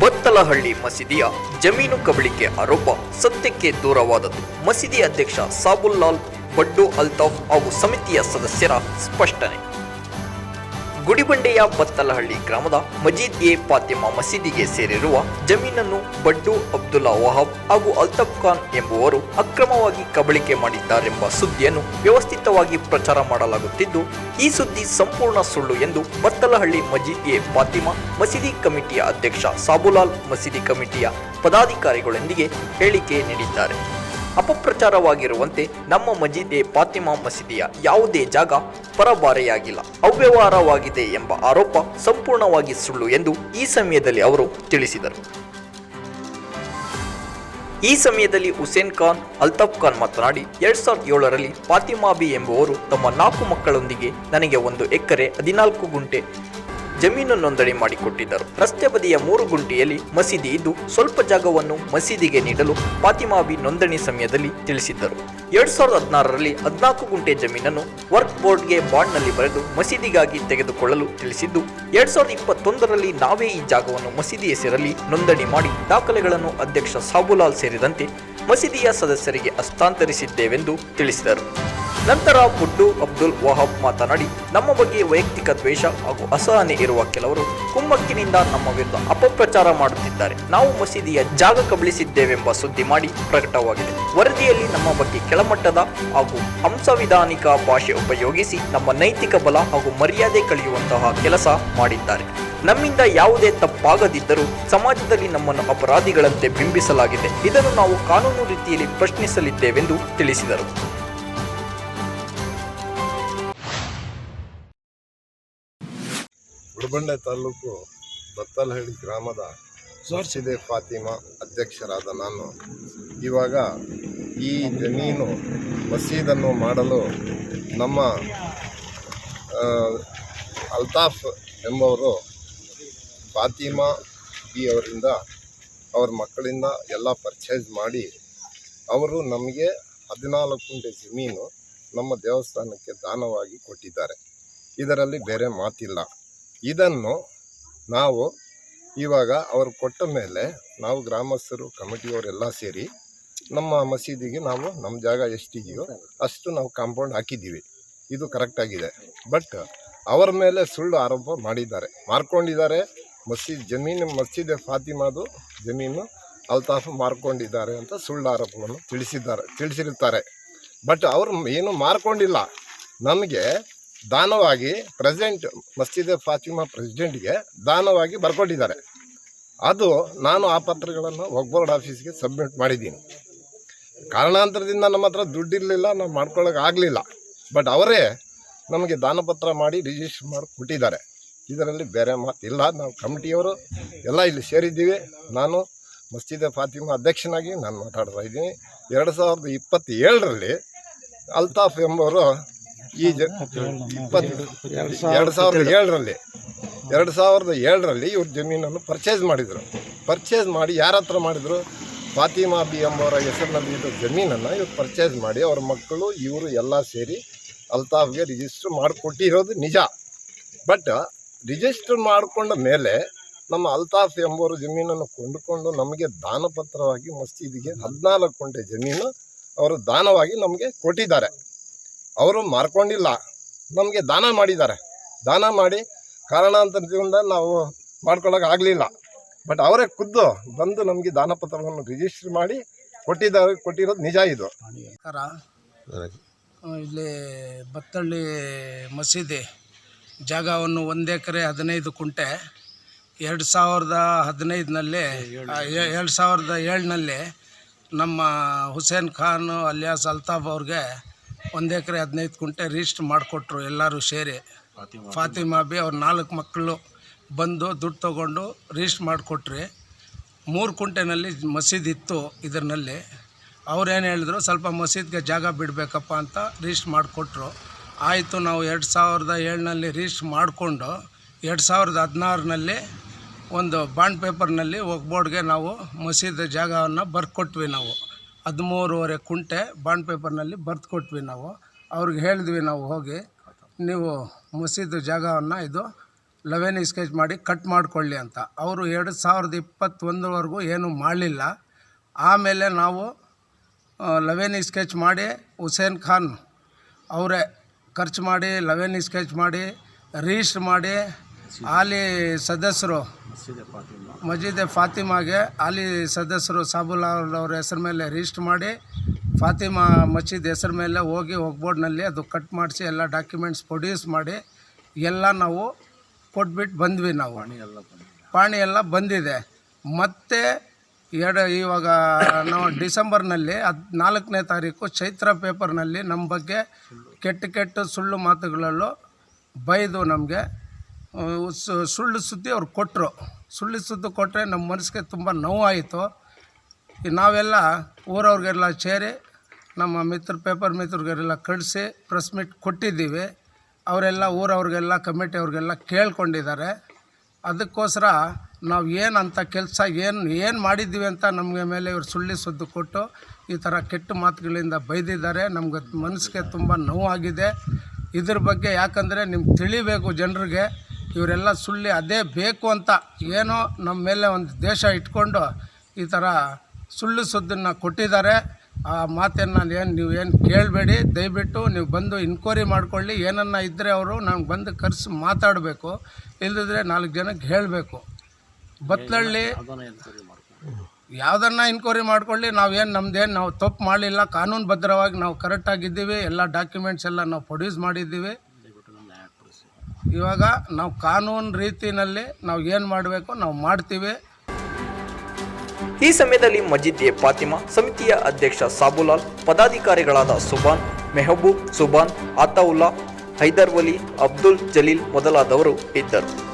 ಬತ್ತಲಹಳ್ಳಿ ಮಸೀದಿಯ ಜಮೀನು ಕಬಳಿಕೆ ಆರೋಪ ಸತ್ಯಕ್ಕೆ ದೂರವಾದದ್ದು. ಮಸೀದಿ ಅಧ್ಯಕ್ಷ ಸಾಬುಲ್ಲಾಲ್ ಬಡ್ಡು ಅಲ್ತಾಫ್ ಹಾಗೂ ಸಮಿತಿಯ ಸದಸ್ಯರ ಸ್ಪಷ್ಟನೆ. ಗುಡಿಬಂಡೆಯ ಬತ್ತಲಹಳ್ಳಿ ಗ್ರಾಮದ ಮಜೀದ್ ಎ ಫಾತಿಮಾ ಮಸೀದಿಗೆ ಸೇರಿರುವ ಜಮೀನನ್ನು ಬಡ್ಡು ಅಬ್ದುಲ್ಲಾ ವಹಾಬ್ ಹಾಗೂ ಅಲ್ತಫ್ ಖಾನ್ ಎಂಬುವರು ಅಕ್ರಮವಾಗಿ ಕಬಳಿಕೆ ಮಾಡಿದ್ದಾರೆಂಬ ಸುದ್ದಿಯನ್ನು ವ್ಯವಸ್ಥಿತವಾಗಿ ಪ್ರಚಾರ ಮಾಡಲಾಗುತ್ತಿದ್ದು, ಈ ಸುದ್ದಿ ಸಂಪೂರ್ಣ ಸುಳ್ಳು ಎಂದು ಬತ್ತಲಹಳ್ಳಿ ಮಜೀದ್ ಎ ಫಾತಿಮಾ ಮಸೀದಿ ಕಮಿಟಿಯ ಅಧ್ಯಕ್ಷ ಸಾಬುಲಾಲ್ ಮಸೀದಿ ಕಮಿಟಿಯ ಪದಾಧಿಕಾರಿಗಳೊಂದಿಗೆ ಹೇಳಿಕೆ ನೀಡಿದ್ದಾರೆ. ಅಪಪ್ರಚಾರವಾಗಿರುವಂತೆ ನಮ್ಮ ಮಜೀದೆ ಫಾತಿಮಾ ಮಸೀದಿಯ ಯಾವುದೇ ಜಾಗ ಪರಬಾರೆಯಾಗಿಲ್ಲ. ಅವ್ಯವಹಾರವಾಗಿದೆ ಎಂಬ ಆರೋಪ ಸಂಪೂರ್ಣವಾಗಿ ಸುಳ್ಳು ಎಂದು ಈ ಸಮಯದಲ್ಲಿ ಅವರು ತಿಳಿಸಿದರು. ಈ ಸಮಯದಲ್ಲಿ ಹುಸೇನ್ ಖಾನ್, ಅಲ್ತಾಫ್ ಖಾನ್ ಮಾತನಾಡಿ, ಎರಡ್ ಸಾವಿರದ ಏಳರಲ್ಲಿ ಫಾತಿಮಾಬಿ ಎಂಬುವರು ತಮ್ಮ ನಾಲ್ಕು ಮಕ್ಕಳೊಂದಿಗೆ ನನಗೆ ಒಂದು ಎಕರೆ ಹದಿನಾಲ್ಕು ಗುಂಟೆ ಜಮೀನು ನೋಂದಣಿ ಮಾಡಿಕೊಟ್ಟಿದ್ದರು. ರಸ್ತೆ ಬದಿಯ ಮೂರು ಗುಂಟಿಯಲ್ಲಿ ಮಸೀದಿ ಇದ್ದು ಸ್ವಲ್ಪ ಜಾಗವನ್ನು ಮಸೀದಿಗೆ ನೀಡಲು ಫಾತಿಮಾಬಿ ನೋಂದಣಿ ಸಮಯದಲ್ಲಿ ತಿಳಿಸಿದ್ದರು. ಎರಡ್ ಸಾವಿರದ ಹದಿನಾರರಲ್ಲಿ ಹದಿನಾಲ್ಕು ಗುಂಟೆ ಜಮೀನನ್ನು ವರ್ಕ್ ಬೋರ್ಡ್ಗೆ ಬಾಂಡ್ನಲ್ಲಿ ಬರೆದು ಮಸೀದಿಗಾಗಿ ತೆಗೆದುಕೊಳ್ಳಲು ತಿಳಿಸಿದ್ದು, ಎರಡ್ ಸಾವಿರದ ಇಪ್ಪತ್ತೊಂದರಲ್ಲಿ ನಾವೇ ಈ ಜಾಗವನ್ನು ಮಸೀದಿ ಹೆಸರಲ್ಲಿ ನೋಂದಣಿ ಮಾಡಿ ದಾಖಲೆಗಳನ್ನು ಅಧ್ಯಕ್ಷ ಸಾಬುಲಾಲ್ ಸೇರಿದಂತೆ ಮಸೀದಿಯ ಸದಸ್ಯರಿಗೆ ಹಸ್ತಾಂತರಿಸಿದ್ದೇವೆಂದು ತಿಳಿಸಿದರು. ನಂತರ ಬುಡ್ಡು ಅಬ್ದುಲ್ ವಹಾಬ್ ಮಾತನಾಡಿ, ನಮ್ಮ ಬಗ್ಗೆ ವೈಯಕ್ತಿಕ ದ್ವೇಷ ಹಾಗೂ ಅಸಹನೆ ಇರುವ ಕೆಲವರು ಕುಮ್ಮಕ್ಕಿನಿಂದ ನಮ್ಮ ವಿರುದ್ಧ ಅಪಪ್ರಚಾರ ಮಾಡುತ್ತಿದ್ದಾರೆ. ನಾವು ಮಸೀದಿಯ ಜಾಗ ಕಬಳಿಸಿದ್ದೇವೆಂಬ ಸುದ್ದಿ ಮಾಡಿ ಪ್ರಕಟವಾಗಿದೆ. ವರದಿಯಲ್ಲಿ ನಮ್ಮ ಬಗ್ಗೆ ಕೆಳಮಟ್ಟದ ಹಾಗೂ ಅಂಶವಿಧಾನಿಕ ಭಾಷೆ ಉಪಯೋಗಿಸಿ ನಮ್ಮ ನೈತಿಕ ಬಲ ಹಾಗೂ ಮರ್ಯಾದೆ ಕಳೆಯುವಂತಹ ಕೆಲಸ ಮಾಡಿದ್ದಾರೆ. ನಮ್ಮಿಂದ ಯಾವುದೇ ತಪ್ಪಾಗದಿದ್ದರೂ ಸಮಾಜದಲ್ಲಿ ನಮ್ಮನ್ನು ಅಪರಾಧಿಗಳಂತೆ ಬಿಂಬಿಸಲಾಗಿದೆ. ಇದನ್ನು ನಾವು ಕಾನೂನು ರೀತಿಯಲ್ಲಿ ಪ್ರಶ್ನಿಸಲಿದ್ದೇವೆಂದು ತಿಳಿಸಿದರು. ಉಡಬಂಡೆ ತಾಲೂಕು ಬತ್ತಲಹಳ್ಳಿ ಗ್ರಾಮದ ಸೋರ್ಸಿದೆ ಫಾತಿಮಾ ಅಧ್ಯಕ್ಷರಾದ ನಾನು. ಇವಾಗ ಈ ಜಮೀನು ಮಸೀದನ್ನು ಮಾಡಲು ನಮ್ಮ ಅಲ್ತಾಫ್ ಎಂಬವರು ಫಾತಿಮಾ ಬಿ ಅವರಿಂದ ಅವ್ರ ಮಕ್ಕಳಿಂದ ಎಲ್ಲ ಪರ್ಚೇಸ್ ಮಾಡಿ ಅವರು ನಮಗೆ ಹದಿನಾಲ್ಕು ಜಮೀನು ನಮ್ಮ ದೇವಸ್ಥಾನಕ್ಕೆ ದಾನವಾಗಿ ಕೊಟ್ಟಿದ್ದಾರೆ. ಇದರಲ್ಲಿ ಬೇರೆ ಮಾತಿಲ್ಲ. ಇದನ್ನು ನಾವು ಇವಾಗ ಅವರು ಕೊಟ್ಟ ಮೇಲೆ ನಾವು ಗ್ರಾಮಸ್ಥರು, ಕಮಿಟಿಯವರೆಲ್ಲ ಸೇರಿ ನಮ್ಮ ಮಸೀದಿಗೆ ನಾವು ನಮ್ಮ ಜಾಗ ಎಷ್ಟಿದೆಯೋ ಅಷ್ಟು ನಾವು ಕಾಂಪೌಂಡ್ ಹಾಕಿದ್ದೀವಿ. ಇದು ಕರೆಕ್ಟಾಗಿದೆ ಬಟ್ ಅವರ ಮೇಲೆ ಸುಳ್ಳು ಆರೋಪ ಮಾಡಿದ್ದಾರೆ. ಮಾರ್ಕೊಂಡಿದ್ದಾರೆ. ಮಸೀದ್ ಜಮೀನು, ಮಸೀದೆ ಫಾತಿಮಾದು ಜಮೀನು ಅಲ್ತಾಫ್ ಮಾರ್ಕೊಂಡಿದ್ದಾರೆ ಅಂತ ಸುಳ್ಳು ಆರೋಪವನ್ನು ತಿಳಿಸಿದ್ದಾರೆ, ತಿಳಿಸಿರುತ್ತಾರೆ. ಬಟ್ ಅವರು ಏನು ಮಾರ್ಕೊಂಡಿಲ್ಲ. ನಮಗೆ ದಾನವಾಗಿ ಪ್ರೆಸಿಡೆಂಟ್ ಮಸ್ಜಿದ್ ಫಾತಿಮಾ ಪ್ರೆಸಿಡೆಂಟ್ಗೆ ದಾನವಾಗಿ ಬರ್ಕೊಟ್ಟಿದ್ದಾರೆ ಅದು ನಾನು ಆ ಪತ್ರಗಳನ್ನು ಒಗ್ಬೋರ್ಡ್ ಆಫೀಸ್ಗೆ ಸಬ್ಮಿಟ್ ಮಾಡಿದ್ದೀನಿ. ಕಾರಣಾಂತರದಿಂದ ನಮ್ಮ ಹತ್ರ ದುಡ್ಡಿರಲಿಲ್ಲ, ನಾವು ಮಾಡ್ಕೊಳ್ಳೋಕೆ ಆಗಲಿಲ್ಲ. ಬಟ್ ಅವರೇ ನಮಗೆ ದಾನಪತ್ರ ಮಾಡಿ ರಿಜಿಸ್ಟರ್ ಮಾಡಿ ಕೊಟ್ಟಿದ್ದಾರೆ ಇದರಲ್ಲಿ ಬೇರೆ ಮಾತಿಲ್ಲ. ನಾವು ಕಮಿಟಿಯವರು ಎಲ್ಲ ಇಲ್ಲಿ ಸೇರಿದ್ದೀವಿ. ನಾನು ಮಸ್ಜಿದ್ ಫಾತಿಮಾ ಅಧ್ಯಕ್ಷನಾಗಿ ನಾನು ಮಾತಾಡ್ತಾ ಇದ್ದೀನಿ. ಎರಡು ಸಾವಿರದ ಇಪ್ಪತ್ತೇಳರಲ್ಲಿ ಅಲ್ತಾಫ್ ಎಂಬವರು ಈ ಜ ಇಪ್ಪತ್ತು ಎರಡು ಸಾವಿರದ ಏಳರಲ್ಲಿ. ಎರಡು ಸಾವಿರದ ಏಳರಲ್ಲಿ ಇವ್ರ ಜಮೀನನ್ನು ಪರ್ಚೇಸ್ ಮಾಡಿದರು. ಪರ್ಚೇಸ್ ಮಾಡಿ ಯಾರ ಹತ್ರ ಮಾಡಿದರು? ಫಾತಿಮಾ ಬಿ ಎಂಬವರ ಹೆಸರಿನಲ್ಲಿ ಇದ್ದ ಜಮೀನನ್ನು ಇವ್ರು ಪರ್ಚೇಸ್ ಮಾಡಿ ಅವ್ರ ಮಕ್ಕಳು ಇವರು ಎಲ್ಲ ಸೇರಿ ಅಲ್ತಾಫ್ಗೆ ರಿಜಿಸ್ಟರ್ ಮಾಡಿಕೊಟ್ಟಿರೋದು ನಿಜ. ಬಟ್ ರಿಜಿಸ್ಟರ್ ಮಾಡಿಕೊಂಡ ಮೇಲೆ ನಮ್ಮ ಅಲ್ತಾಫ್ ಎಂಬವರು ಜಮೀನನ್ನು ಕೊಂಡುಕೊಂಡು ನಮಗೆ ದಾನಪತ್ರವಾಗಿ ಮಸೀದಿಗೆ ಹದಿನಾಲ್ಕು ಗಂಟೆ ಜಮೀನು ಅವರು ದಾನವಾಗಿ ನಮಗೆ ಕೊಟ್ಟಿದ್ದಾರೆ. ಅವರು ಮಾರ್ಕೊಂಡಿಲ್ಲ. ನಮಗೆ ದಾನ ಮಾಡಿದ್ದಾರೆ. ದಾನ ಮಾಡಿ ಕಾರಣ ಕಾರಣಾಂತರದಿಂದ ನಾವು ಮಾಡ್ಕೊಳ್ಳೋಕೆ ಆಗಲಿಲ್ಲ. ಬಟ್ ಅವರೇ ಖುದ್ದು ಬಂದು ನಮಗೆ ದಾನಪತ್ರವನ್ನು ರಿಜಿಸ್ಟರ್ ಮಾಡಿ ಕೊಟ್ಟಿದ್ದಾರೆ ಕೊಟ್ಟಿರೋದು ನಿಜ ಇದು. ಇಲ್ಲಿ ಬತ್ತಳ್ಳಿ ಮಸೀದಿ ಜಾಗವನ್ನು ಒಂದು ಎಕರೆ ಹದಿನೈದು ಕುಂಟೆ ಎರಡು ಸಾವಿರದ ಹದಿನೈದಿನಲ್ಲಿ ಎರಡು ಸಾವಿರದ ಏಳಿನಲ್ಲಿ ನಮ್ಮ ಹುಸೇನ್ ಖಾನ್ ಅಲಿಯಾಸ್ ಅಲ್ತಾಫ್ ಅವ್ರಿಗೆ ಒಂದು ಎಕರೆ ಹದಿನೈದು ಕುಂಟೆ ರಿಜಿಸ್ಟ್ರ್ ಮಾಡಿಕೊಟ್ರು ಎಲ್ಲರೂ ಸೇರಿ. ಫಾತಿಮಾ ಬಿ ಅವ್ರ ನಾಲ್ಕು ಮಕ್ಕಳು ಬಂದು ದುಡ್ಡು ತೊಗೊಂಡು ರಿಜಿಸ್ಟ್ರ್ ಮಾಡಿಕೊಟ್ರಿ. ಮೂರು ಕುಂಟೆನಲ್ಲಿ ಮಸೀದಿ ಇತ್ತು ಇದರಲ್ಲಿ ಅವ್ರೇನು ಹೇಳಿದ್ರು ಸ್ವಲ್ಪ ಮಸೀದ್ಗೆ ಜಾಗ ಬಿಡಬೇಕಪ್ಪ ಅಂತ ರಿಜಿಸ್ಟ್ರ್ ಮಾಡಿಕೊಟ್ರು. ಆಯಿತು ನಾವು ಎರಡು ಸಾವಿರದ ಏಳನಲ್ಲಿ ರಿಜಿಸ್ಟ್ರ್ ಮಾಡಿಕೊಂಡು ಎರಡು ಸಾವಿರದ ಹದಿನಾರರಲ್ಲಿ ಒಂದು ಬಾಂಡ್ ಪೇಪರ್ನಲ್ಲಿ ಬೋರ್ಡ್ಗೆ ನಾವು ಮಸೀದಿ ಜಾಗವನ್ನು ಬರ್ಕೊಟ್ವಿ ನಾವು. ಹದಿಮೂರುವರೆ ಕುಂಟೆ ಬಾಂಡ್ ಪೇಪರ್ನಲ್ಲಿ ಬರ್ದು ಕೊಟ್ವಿ ನಾವು. ಅವ್ರಿಗೆ ಹೇಳಿದ್ವಿ ನಾವು ಹೋಗಿ, ನೀವು ಮುಸಿದ ಜಾಗವನ್ನು ಇದು ಲೆವೆನ್ ಸ್ಕೆಚ್ ಮಾಡಿ ಕಟ್ ಮಾಡಿಕೊಳ್ಳಿ ಅಂತ. ಅವರು ಎರಡು ಸಾವಿರದ ಇಪ್ಪತ್ತೊಂದರವರೆಗೂ ಏನೂ ಮಾಡಲಿಲ್ಲ. ಆಮೇಲೆ ನಾವು ಲೆವೆನ್ ಸ್ಕೆಚ್ ಮಾಡಿ ಹುಸೇನ್ ಖಾನ್ ಅವರೇ ಖರ್ಚು ಮಾಡಿ, ಲೆವೆನ್ ಸ್ಕೆಚ್ ಮಾಡಿ ರಿಜಿಸ್ಟ್ರ್ ಮಾಡಿ ಹಾಲಿ ಸದಸ್ಯರು ಮಜೀದೆ ಫಾತಿಮಾಗೆ ಹಾಲಿ ಸದಸ್ಯರು ಸಾಬುಲ್ ಅವ್ರ ಹೆಸರು ಮೇಲೆ ರಿಜಿಸ್ಟ್ರ್ ಮಾಡಿ ಫಾತಿಮಾ ಮಸೀದ್ ಹೆಸರು ಮೇಲೆ ಹೋಗಿ ಹೋಗ್ಬೋರ್ಡ್ನಲ್ಲಿ ಅದು ಕಟ್ ಮಾಡಿಸಿ ಎಲ್ಲ ಡಾಕ್ಯುಮೆಂಟ್ಸ್ ಪ್ರೊಡ್ಯೂಸ್ ಮಾಡಿ ಎಲ್ಲ ನಾವು ಕೊಟ್ಬಿಟ್ಟು ಬಂದ್ವಿ ನಾವು. ಪಾಣಿ ಎಲ್ಲ ಬಂದಿದೆ. ಮತ್ತು ಎರಡು ಇವಾಗ ನಾವು ಡಿಸೆಂಬರ್ನಲ್ಲಿ ಹದ್ ನಾಲ್ಕನೇ ತಾರೀಕು ಚೈತ್ರ ಪೇಪರ್ನಲ್ಲಿ ನಮ್ಮ ಬಗ್ಗೆ ಕೆಟ್ಟ ಕೆಟ್ಟ ಸುಳ್ಳು ಮಾತುಗಳಲ್ಲೂ ಬೈದು ನಮಗೆ ಸುಳ್ಳು ಸುದ್ದಿ ಅವ್ರು ಕೊಟ್ಟರು ಸುಳ್ಳು ಸುದ್ದಿ ಕೊಟ್ಟರೆ ನಮ್ಮ ಮನಸ್ಸಿಗೆ ತುಂಬ ನೋವಾಯಿತು. ನಾವೆಲ್ಲ ಊರವ್ರಿಗೆಲ್ಲ ಸೇರಿ, ನಮ್ಮ ಮಿತ್ರ, ಪೇಪರ್ ಮಿತ್ರರಿಗೆಲ್ಲ ಕಳಿಸಿ ಪ್ರೆಸ್ ಮೀಟ್ ಕೊಟ್ಟಿದ್ದೀವಿ. ಅವರೆಲ್ಲ ಊರವ್ರಿಗೆಲ್ಲ ಕಮಿಟಿ ಅವ್ರಿಗೆಲ್ಲ ಕೇಳ್ಕೊಂಡಿದ್ದಾರೆ. ಅದಕ್ಕೋಸ್ಕರ ನಾವು ಏನಂತ ಕೆಲಸ, ಏನು ಏನು ಮಾಡಿದ್ದೀವಿ ಅಂತ ನಮಗೆ ಮೇಲೆ ಇವರು ಸುಳ್ಳಿ ಸುದ್ದು ಕೊಟ್ಟು ಈ ಥರ ಕೆಟ್ಟ ಮಾತುಗಳಿಂದ ಬೈದಿದ್ದಾರೆ. ನಮ್ಗೆ ಮನಸ್ಸಿಗೆ ತುಂಬ ನೋವಾಗಿದೆ. ಇದ್ರ ಬಗ್ಗೆ ಯಾಕಂದರೆ ನಿಮ್ಗೆ ತಿಳಿಬೇಕು ಜನರಿಗೆ. ಇವರೆಲ್ಲ ಸುಳ್ಳಿ ಅದೇ ಬೇಕು ಅಂತ ಏನೋ ನಮ್ಮ ಮೇಲೆ ಒಂದು ದೇಶ ಇಟ್ಕೊಂಡು ಈ ಥರ ಸುಳ್ಳು ಸುದ್ದನ್ನು ಕೊಟ್ಟಿದ್ದಾರೆ. ಆ ಮಾತನ್ನು ಏನು ನೀವು ಏನು ಕೇಳಬೇಡಿ. ದಯವಿಟ್ಟು ನೀವು ಬಂದು ಇನ್ಕ್ವೈರಿ ಮಾಡ್ಕೊಳ್ಳಿ. ಏನನ್ನ ಇದ್ದರೆ ಅವರು ನಾನು ಬಂದು ಕರೆಸಿ ಮಾತಾಡಬೇಕು. ಇಲ್ಲದಿದ್ರೆ ನಾಲ್ಕು ಜನಕ್ಕೆ ಹೇಳಬೇಕು. ಬತ್ತಳ್ಳಿ ಯಾವುದನ್ನ ಇನ್ಕ್ವೈರಿ ಮಾಡ್ಕೊಳ್ಳಿ. ನಾವೇನು ನಮ್ಮದೇನು ನಾವು ತಪ್ಪು ಮಾಡಲಿಲ್ಲ ಕಾನೂನು ಭದ್ರವಾಗಿ ನಾವು ಕರೆಕ್ಟಾಗಿದ್ದೀವಿ ಎಲ್ಲ ಡಾಕ್ಯುಮೆಂಟ್ಸ್ ಎಲ್ಲ ನಾವು ಪ್ರೊಡ್ಯೂಸ್ ಮಾಡಿದ್ದೀವಿ. ಇವಾಗ ನಾವು ಕಾನೂನು ರೀತಿಯಲ್ಲಿ ನಾವು ಏನು ಮಾಡಬೇಕು, ನಾವು ಮಾಡ್ತೀವಿ. ಈ ಸಮಯದಲ್ಲಿ ಮಜಿದ್ ಎ ಫಾತಿಮಾ, ಸಮಿತಿಯ ಅಧ್ಯಕ್ಷ ಸಾಬುಲಾಲ್, ಪದಾಧಿಕಾರಿಗಳಾದ ಸುಬಾನ್ ಮೆಹಬೂಬ್ ಸುಬಾನ್ ಅತಾವುಲ್ಲಾ ಹೈದರ್ ವಲಿ, ಅಬ್ದುಲ್ ಜಲೀಲ್ ಮೊದಲಾದವರು ಇದ್ದರು.